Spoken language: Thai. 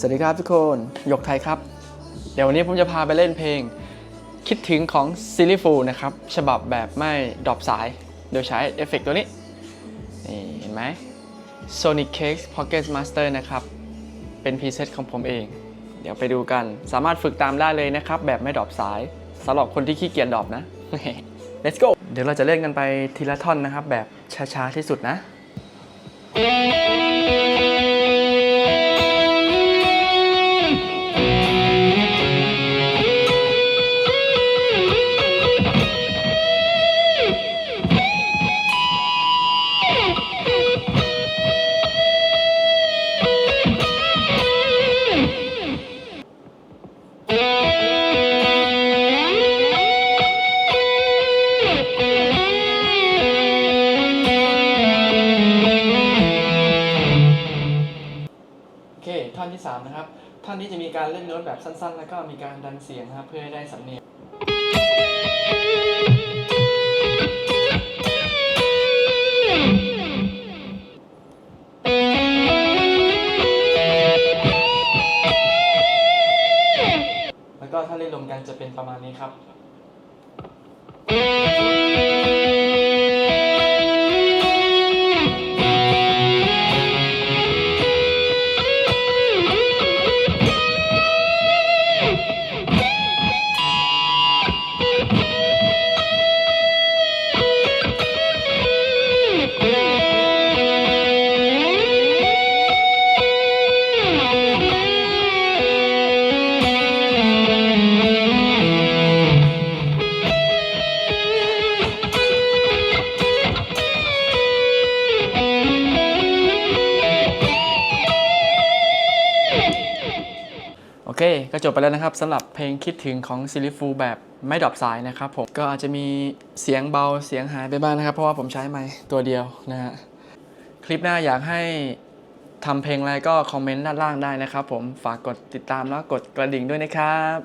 สวัสดีครับทุกคนหยกไทยครับ เดี๋ยววันนี้ผมจะพาไปเล่นเพลง คิดถึงของซิลิฟูนะครับ ฉบับแบบไม่ดรอปสาย โดยใช้เอฟเฟกต์ตัวนี้ นี่เห็นไหม Sonic Cakes Pocket Master นะครับ เป็นพรีเซตของผมเอง เดี๋ยวไปดูกันสามารถฝึกตามได้เลยนะครับ แบบไม่ดรอปสายสำหรับคนที่ขี้เกียจดรอปนะ Let's go เดี๋ยวเราจะเล่นกันไปทีละท่อนนะครับ แบบช้าๆที่สุดนะ ท่อนที่3นะครับท่อนนี้จะมีการเล่นโน้ตแบบสั้น ๆ แล้วก็มีการดันเสียงนะครับเพื่อให้ได้สำเนียงแล้วก็ถ้าเล่นรวมกันจะเป็นประมาณนี้ครับ โอเค ก็จบไปแล้วนะครับสำหรับเพลงคิดถึงของซิลิฟูแบบไม่ดรอปสายนะครับผม ก็อาจจะมีเสียงเบาเสียงหายไปบ้างนะครับ เพราะว่าผมใช้ไม้ตัวเดียวนะฮะ คลิปหน้าอยากให้ทำเพลงอะไรก็คอมเมนต์ด้านล่างได้นะครับผม ฝากกดติดตามแล้วกดกระดิ่งด้วยนะครับ